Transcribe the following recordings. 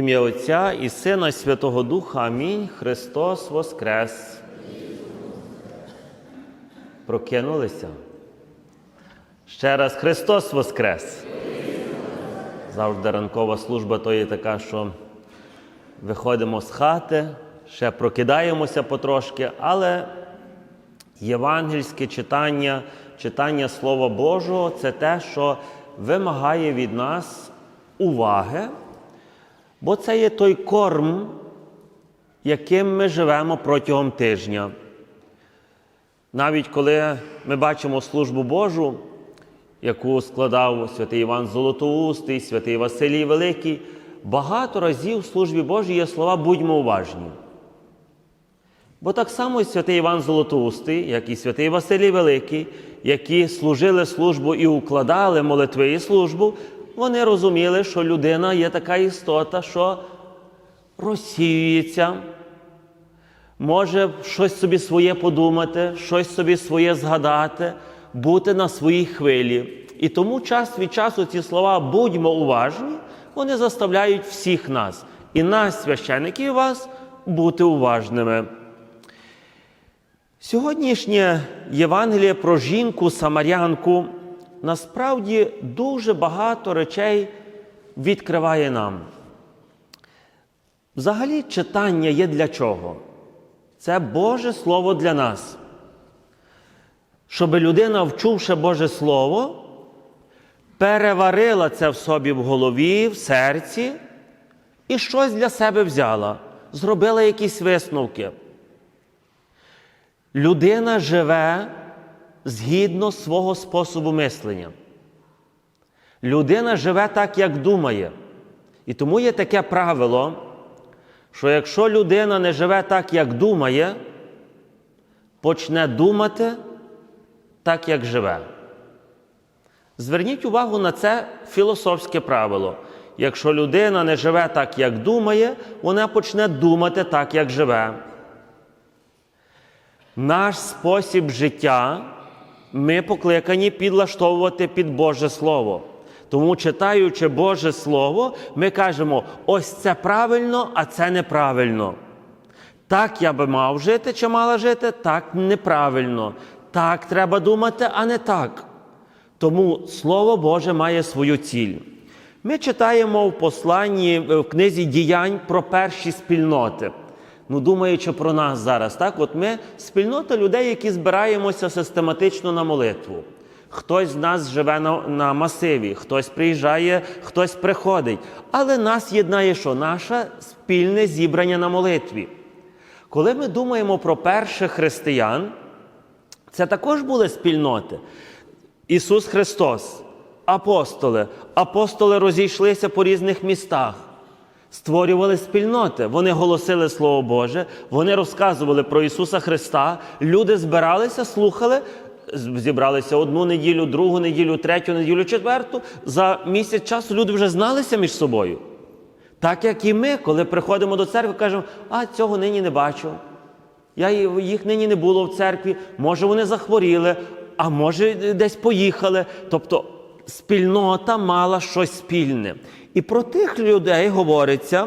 Ім'я Отця і Сина і Святого Духа. Амінь. Христос Воскрес. Прокинулися. Ще раз Христос Воскрес. Завжди ранкова служба то є така, що виходимо з хати, ще прокидаємося потрошки, але євангельське читання, читання Слова Божого це те, що вимагає від нас уваги, бо це є той корм, яким ми живемо протягом тижня. Навіть коли ми бачимо службу Божу, яку складав святий Іван Золотоустий, святий Василій Великий, багато разів в службі Божій є слова будьмо уважні. Бо так само і святий Іван Золотоустий, як і святий Василій Великий, які служили службу і укладали молитви і службу, вони розуміли, що людина є така істота, що розсіюється, може щось собі своє подумати, щось собі своє згадати, бути на своїй хвилі. І тому час від часу ці слова будьмо уважні, вони заставляють всіх нас, і нас, священиків, вас, бути уважними. Сьогоднішнє Євангеліє про жінку Самарянку насправді дуже багато речей відкриває нам. Взагалі, читання є для чого? Це Боже Слово для нас. Щоб людина, вчувши Боже Слово, переварила це в собі в голові, в серці і щось для себе взяла, зробила якісь висновки. Людина живе згідно свого способу мислення. Людина живе так, як думає. І тому є таке правило, що якщо людина не живе так, як думає, почне думати так, як живе. Зверніть увагу на це філософське правило. Якщо людина не живе так, як думає, вона почне думати так, як живе. Наш спосіб життя ми покликані підлаштовувати під Боже Слово. Тому, читаючи Боже Слово, ми кажемо, ось це правильно, а це неправильно. Так я би мав жити чи мала жити, так неправильно. Так треба думати, а не так. Тому Слово Боже має свою ціль. Ми читаємо в посланні в книзі діянь про перші спільноти. Ну, думаючи про нас зараз, так? От ми спільнота людей, які збираємося систематично на молитву. Хтось з нас живе на, на масиві, хтось приїжджає, хтось приходить. Але нас єднає, що наше спільне зібрання на молитві. Коли ми думаємо про перших християн, це також були спільноти. Ісус Христос, апостоли. Апостоли розійшлися по різних містах, створювали спільноти. Вони голосили Слово Боже, вони розказували про Ісуса Христа. Люди збиралися, слухали, зібралися одну неділю, другу неділю, третю неділю, четверту. За місяць часу люди вже зналися між собою. Так як і ми, коли приходимо до церкви, кажемо, а цього нині не бачу. Я їх нині не було в церкві, може вони захворіли, а може десь поїхали. Тобто спільнота мала щось спільне. І про тих людей говориться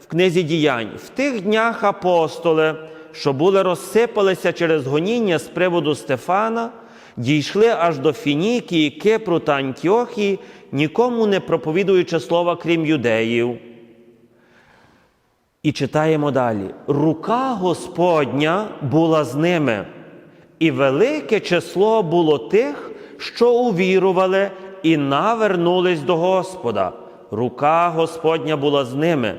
в книзі діянь. В тих днях апостоли, що були розсипалися через гоніння з приводу Стефана, дійшли аж до Фінікії, Кипру та Антіохії, нікому не проповідуючи слова, крім юдеїв. І читаємо далі: рука Господня була з ними, і велике число було тих, що увірували і навернулись до Господа. Рука Господня була з ними,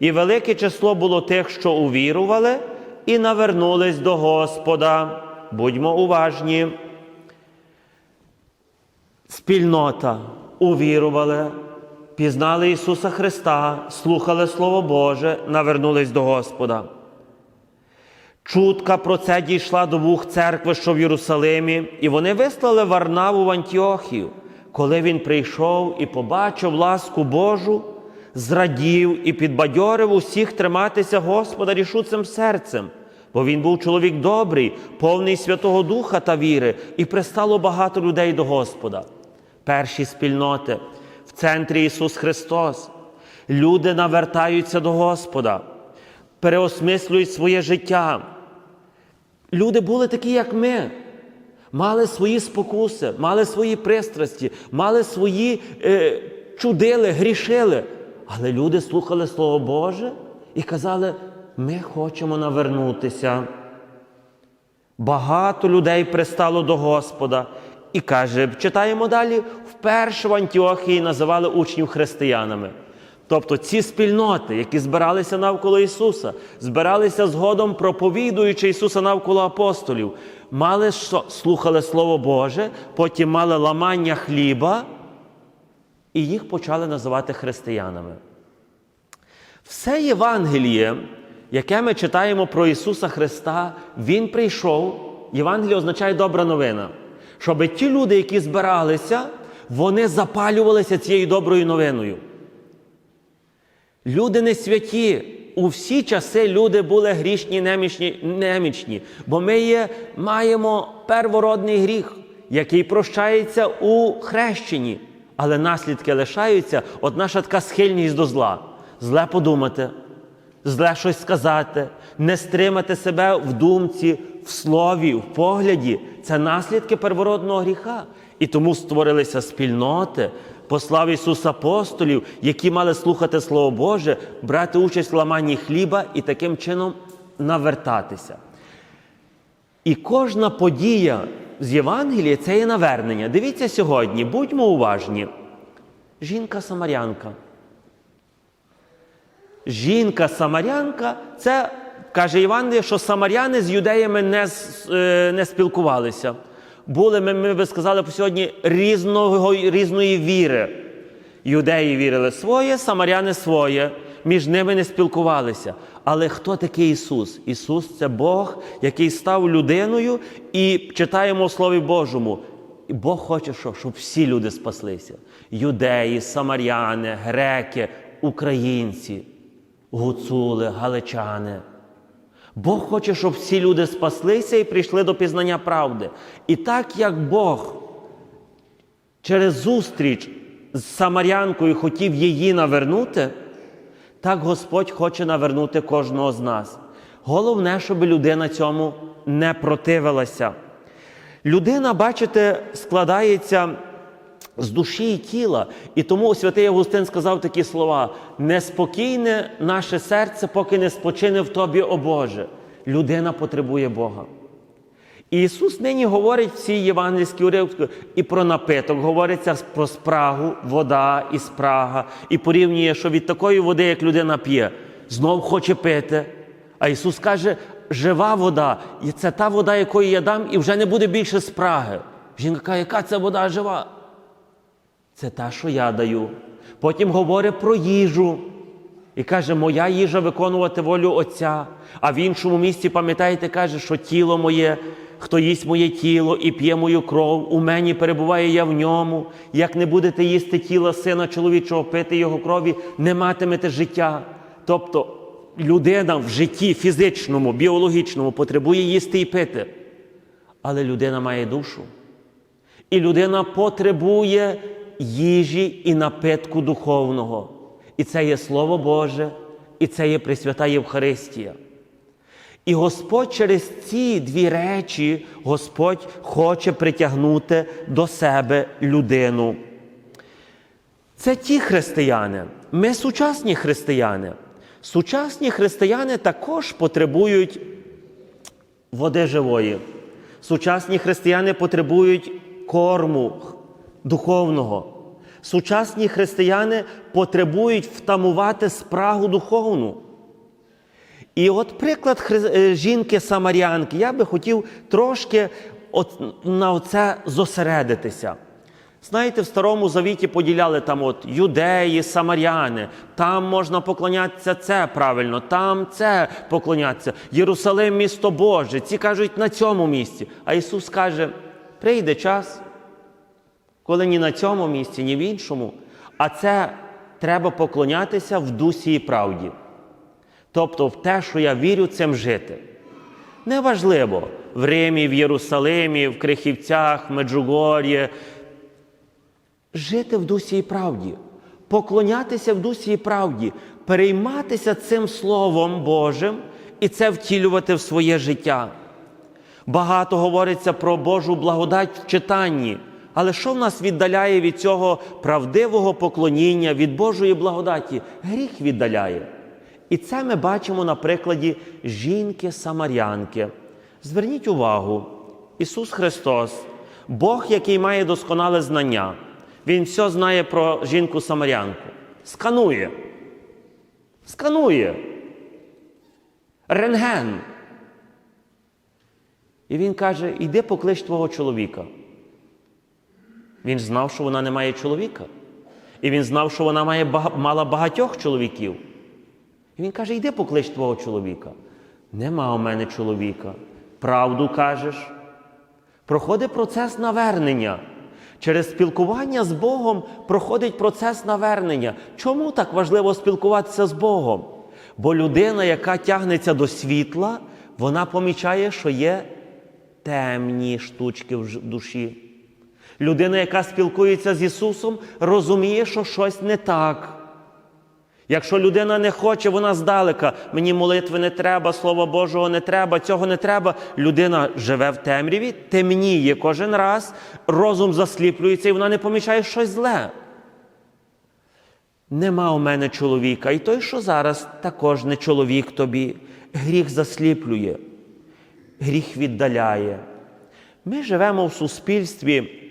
і велике число було тих, що увірували, і навернулись до Господа. Будьмо уважні. Спільнота увірували, пізнали Ісуса Христа, слухали Слово Боже, навернулись до Господа. Чутка про це дійшла до вух церкви, що в Єрусалимі, і вони вислали Варнаву в Антіохію. Коли він прийшов і побачив ласку Божу, зрадів і підбадьорив усіх триматися Господа рішучим серцем, бо він був чоловік добрий, повний Святого Духа та віри, і пристало багато людей до Господа. Перші спільноти в центрі Ісус Христос. Люди навертаються до Господа, переосмислюють своє життя. Люди були такі, як ми. Мали свої спокуси, мали свої пристрасті, мали свої е, чудили, грішили. Але люди слухали Слово Боже і казали: ми хочемо навернутися. Багато людей пристало до Господа. І каже, читаємо далі, вперше в Антіохії називали учнів християнами. Тобто ці спільноти, які збиралися навколо Ісуса, збиралися згодом, проповідуючи Ісуса навколо апостолів, мали слухали Слово Боже, потім мали ламання хліба, і їх почали називати християнами. Все Євангеліє, яке ми читаємо про Ісуса Христа, Він прийшов. Євангеліє означає добра новина. Щоб ті люди, які збиралися, вони запалювалися цією доброю новиною. Люди не святі. У всі часи люди були грішні, немічні, немічні, бо ми є, маємо первородний гріх, який прощається у хрещенні, але наслідки лишаються от наша така схильність до зла. Зле подумати, зле щось сказати, не стримати себе в думці, в слові, в погляді це наслідки первородного гріха. І тому створилися спільноти, послав Ісус апостолів, які мали слухати Слово Боже, брати участь в ламанні хліба і таким чином навертатися. І кожна подія з Євангелія це є навернення. Дивіться сьогодні, будьмо уважні. Жінка-самарянка. Жінка-самарянка це каже Євангеліє, що самаряни з юдеями не, е, не спілкувалися. Були, ми, ми би сказали по сьогодні, різного, різної віри. Юдеї вірили своє, самаряни своє. Між ними не спілкувалися. Але хто такий Ісус? Ісус це Бог, який став людиною, і читаємо в Слові Божому. І Бог хоче, що? щоб всі люди спаслися: юдеї, самаряни, греки, українці, гуцули, галичани. Бог хоче, щоб всі люди спаслися і прийшли до пізнання правди. І так як Бог через зустріч з Самарянкою хотів її навернути, так Господь хоче навернути кожного з нас. Головне, щоб людина цьому не противилася. Людина, бачите, складається з душі і тіла. І тому святий Августин сказав такі слова: неспокійне наше серце, поки не спочине в тобі, о Боже. Людина потребує Бога. Ісус нині говорить в цій євангельській уривці і про напиток, говориться про спрагу, вода і спрага, і порівнює, що від такої води, як людина п'є, знов хоче пити. А Ісус каже, жива вода, і це та вода, якої я дам, і вже не буде більше спраги. Жінка каже, яка це вода жива? Це та, що я даю. Потім говорить про їжу. І каже, моя їжа виконувати волю Отця. А в іншому місці, пам'ятаєте, каже, що тіло моє, хто їсть моє тіло і п'є мою кров, у мені перебуває я в ньому. Як не будете їсти тіла сина чоловічого, пити його крові, не матимете життя. Тобто людина в житті фізичному, біологічному потребує їсти і пити. Але людина має душу. І людина потребує їжі і напитку духовного. І це є Слово Боже, і це є Пресвята Євхаристія. І Господь через ці дві речі Господь хоче притягнути до себе людину. Це ті християни. Ми сучасні християни. Сучасні християни також потребують води живої. Сучасні християни потребують корму духовного. Сучасні християни потребують втамувати спрагу духовну. І от приклад хри- е, жінки-самарянки, я би хотів трошки от на це зосередитися. Знаєте, в Старому Завіті поділяли там от юдеї, самаряни, там можна поклонятися це правильно, там це поклонятися. Єрусалим місто Боже. Ці кажуть на цьому місці. А Ісус каже: прийде час, коли ні на цьому місці, ні в іншому, а це треба поклонятися в дусі і правді. Тобто в те, що я вірю, цим жити. Неважливо в Римі, в Єрусалимі, в Крихівцях, в Меджугор'ї. Жити в дусі і правді. поклонятися в дусі і правді, перейматися цим Словом Божим і це втілювати в своє життя. Багато говориться про Божу благодать в читанні. Але що в нас віддаляє від цього правдивого поклоніння, від Божої благодаті? Гріх віддаляє. І це ми бачимо на прикладі жінки-самарянки. Зверніть увагу, Ісус Христос, Бог, який має досконале знання, Він все знає про жінку-самарянку. Сканує. Сканує. Рентген. І він каже: іди поклич твого чоловіка. Він знав, що вона не має чоловіка. І він знав, що вона має мала багатьох чоловіків. І він каже: йди поклич твого чоловіка. Нема у мене чоловіка. Правду кажеш. Проходить процес навернення. Через спілкування з Богом проходить процес навернення. Чому так важливо спілкуватися з Богом? Бо людина, яка тягнеться до світла, вона помічає, що є темні штучки в душі. Людина, яка спілкується з Ісусом, розуміє, що щось не так. Якщо людина не хоче, вона здалека, мені молитви не треба, Слова Божого не треба, цього не треба. Людина живе в темряві, темніє кожен раз, розум засліплюється і вона не помічає щось зле. Нема у мене чоловіка, і той, що зараз, також не чоловік тобі. Гріх засліплює, гріх віддаляє. Ми живемо в суспільстві,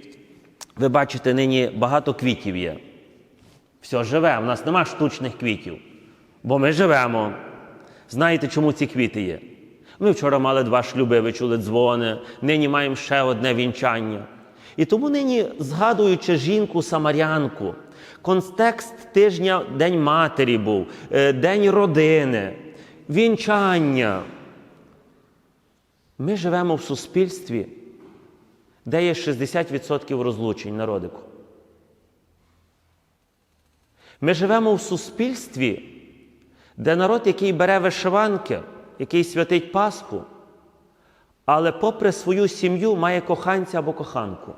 ви бачите, нині багато квітів є. Все живе, у нас нема штучних квітів. Бо ми живемо. Знаєте, чому ці квіти є? Ми вчора мали два шлюби, ви чули дзвони, нині маємо ще одне вінчання. І тому нині, згадуючи жінку самарянку, контекст тижня День матері був, е, День родини, вінчання. Ми живемо в суспільстві, де є 60% розлучень народику. Ми живемо в суспільстві, де народ, який бере вишиванки, який святить Пасху, але попри свою сім'ю має коханця або коханку.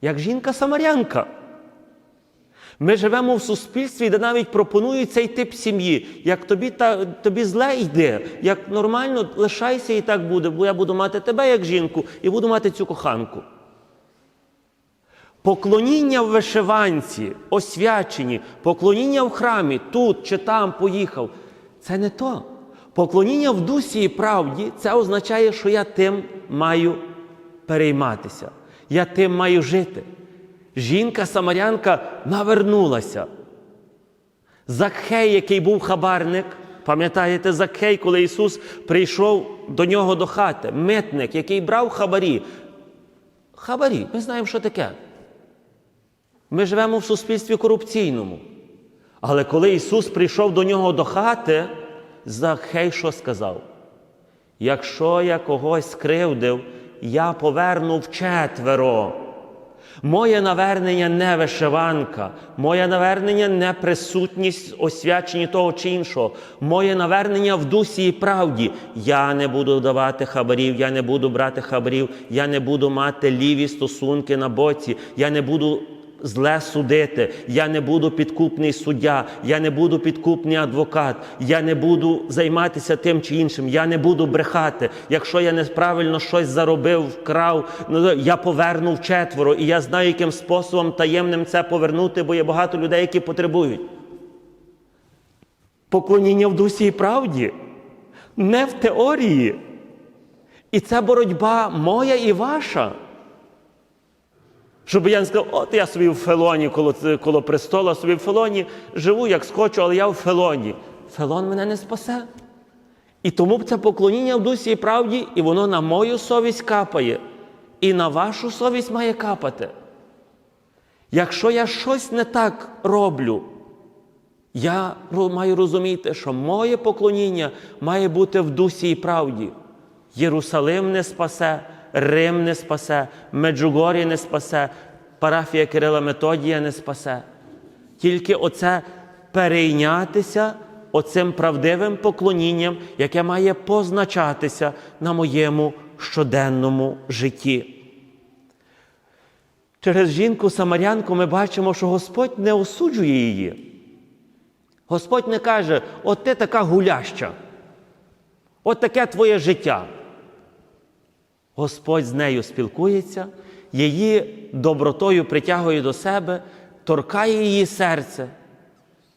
Як жінка-самарянка. Ми живемо в суспільстві, де навіть пропонують цей тип сім'ї. Як тобі, та, тобі зле йде, як нормально, лишайся і так буде, бо я буду мати тебе як жінку і буду мати цю коханку. Поклоніння в вишиванці, освячені, поклоніння в храмі, тут чи там поїхав. Це не то. Поклоніння в дусі і правді це означає, що я тим маю перейматися. Я тим маю жити. Жінка-самарянка навернулася. Закхей, який був хабарник, пам'ятаєте, Закхей, коли Ісус прийшов до нього до хати, митник, який брав хабарі. Хабарі, ми знаємо, що таке. Ми живемо в суспільстві корупційному. Але коли Ісус прийшов до нього до хати, Захей що сказав? Якщо я когось скривдив, я поверну вчетверо. Моє навернення не вишиванка, моє навернення не присутність освячені того чи іншого. Моє навернення в дусі і правді. Я не буду давати хабарів, я не буду брати хабарів, я не буду мати ліві стосунки на боці, я не буду зле судити, я не буду підкупний суддя, я не буду підкупний адвокат, я не буду займатися тим чи іншим, я не буду брехати. Якщо я неправильно щось заробив, вкрав, ну, я поверну вчетверо, і я знаю, яким способом таємним це повернути, бо є багато людей, які потребують. Поклоніння в дусі і правді, не в теорії. І це боротьба моя і ваша. Щоб я не сказав, от я собі в фелоні коло, коло престола, собі в фелоні живу, як схочу, але я в фелоні. Фелон мене не спасе. І тому це поклоніння в дусі і правді, і воно на мою совість капає. І на вашу совість має капати. Якщо я щось не так роблю, я маю розуміти, що моє поклоніння має бути в дусі і правді. Єрусалим не спасе, Рим не спасе, Меджугорі не спасе, парафія Кирила Методія не спасе. Тільки оце перейнятися оцим правдивим поклонінням, яке має позначатися на моєму щоденному житті. Через жінку самарянку ми бачимо, що Господь не осуджує її. Господь не каже, от ти така гуляща, от таке твоє життя. Господь з нею спілкується, її добротою притягує до себе, торкає її серце,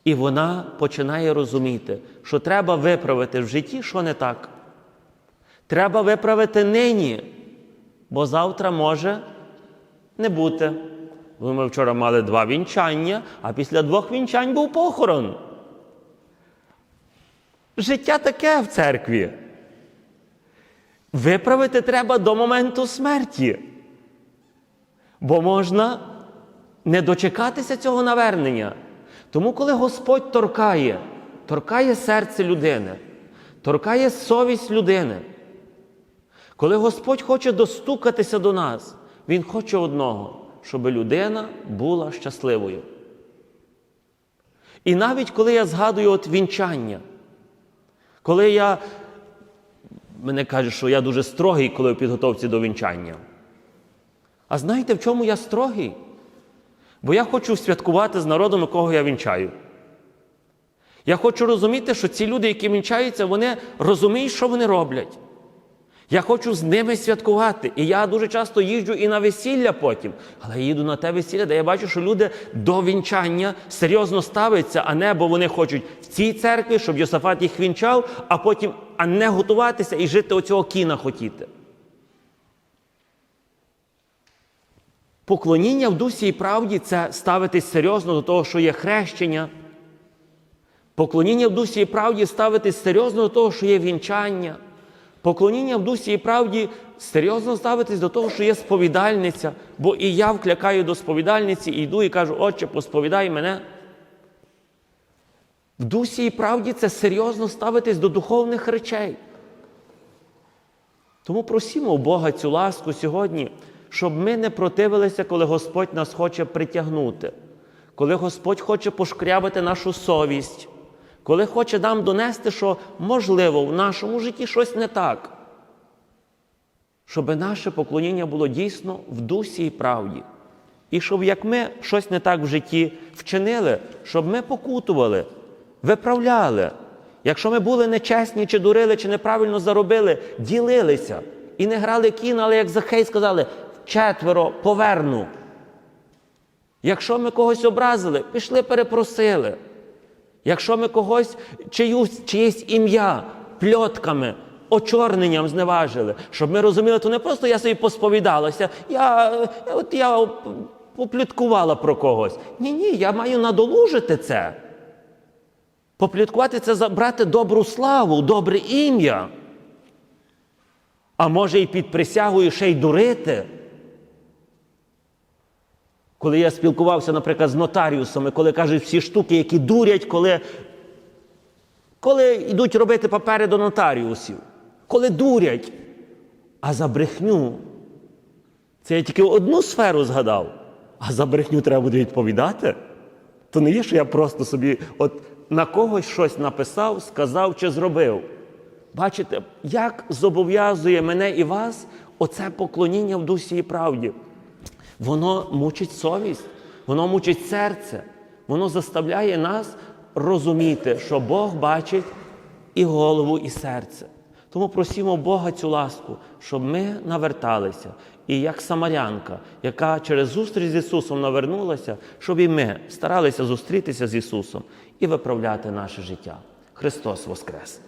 і вона починає розуміти, що треба виправити в житті, що не так. Треба виправити нині, бо завтра може не бути. Ми вчора мали два вінчання, а після двох вінчань був похорон. Життя таке в церкві. Виправити треба до моменту смерті. Бо можна не дочекатися цього навернення. Тому, коли Господь торкає, торкає серце людини, торкає совість людини, коли Господь хоче достукатися до нас, Він хоче одного, щоб людина була щасливою. І навіть коли я згадую от вінчання, коли я мене кажуть, що я дуже строгий, коли в підготовці до вінчання. А знаєте, в чому я строгий? Бо я хочу святкувати з народом, якого я вінчаю. Я хочу розуміти, що ці люди, які вінчаються, вони розуміють, що вони роблять. Я хочу з ними святкувати. І я дуже часто їжджу і на весілля потім. Але я їду на те весілля, де я бачу, що люди до вінчання серйозно ставляться, а не бо вони хочуть в цій церкві, щоб Йосафат їх вінчав, а потім а не готуватися і жити оцього кіна хотіти. Поклоніння в дусі і правді це ставитись серйозно до того, що є хрещення. Поклоніння в дусі і правді ставитись серйозно до того, що є вінчання. Поклоніння в дусі і правді серйозно ставитись до того, що є сповідальниця, бо і я вклякаю до сповідальниці і йду і кажу, Отче, посповідай мене. В дусі і правді це серйозно ставитись до духовних речей. Тому просімо у Бога цю ласку сьогодні, щоб ми не противилися, коли Господь нас хоче притягнути, коли Господь хоче пошкрябати нашу совість, коли хоче нам донести, що можливо в нашому житті щось не так, щоб наше поклоніння було дійсно в дусі і правді. І щоб як ми щось не так в житті вчинили, щоб ми покутували, виправляли. Якщо ми були нечесні, чи дурили, чи неправильно заробили, ділилися і не грали кіно, але як Захей сказали, четверо поверну. Якщо ми когось образили, пішли перепросили. Якщо ми когось чиюсь, чиєсь ім'я пльотками, очорненням зневажили, щоб ми розуміли, то не просто я собі посповідалася, я, от я попліткувала про когось. Ні, ні, я маю надолужити це. Попліткувати це забрати добру славу, добре ім'я. А може і під присягою ще й дурити. Коли я спілкувався, наприклад, з нотаріусами, коли кажуть всі штуки, які дурять, коли коли йдуть робити папери до нотаріусів, коли дурять, а за брехню. Це я тільки одну сферу згадав, а за брехню треба буде відповідати. То не є, що я просто собі от на когось щось написав, сказав чи зробив. Бачите, як зобов'язує мене і вас оце поклоніння в дусі і правді. Воно мучить совість, воно мучить серце, воно заставляє нас розуміти, що Бог бачить і голову, і серце. Тому просімо Бога цю ласку, щоб ми наверталися. І як Самарянка, яка через зустріч з Ісусом навернулася, щоб і ми старалися зустрітися з Ісусом і виправляти наше життя. Христос Воскрес!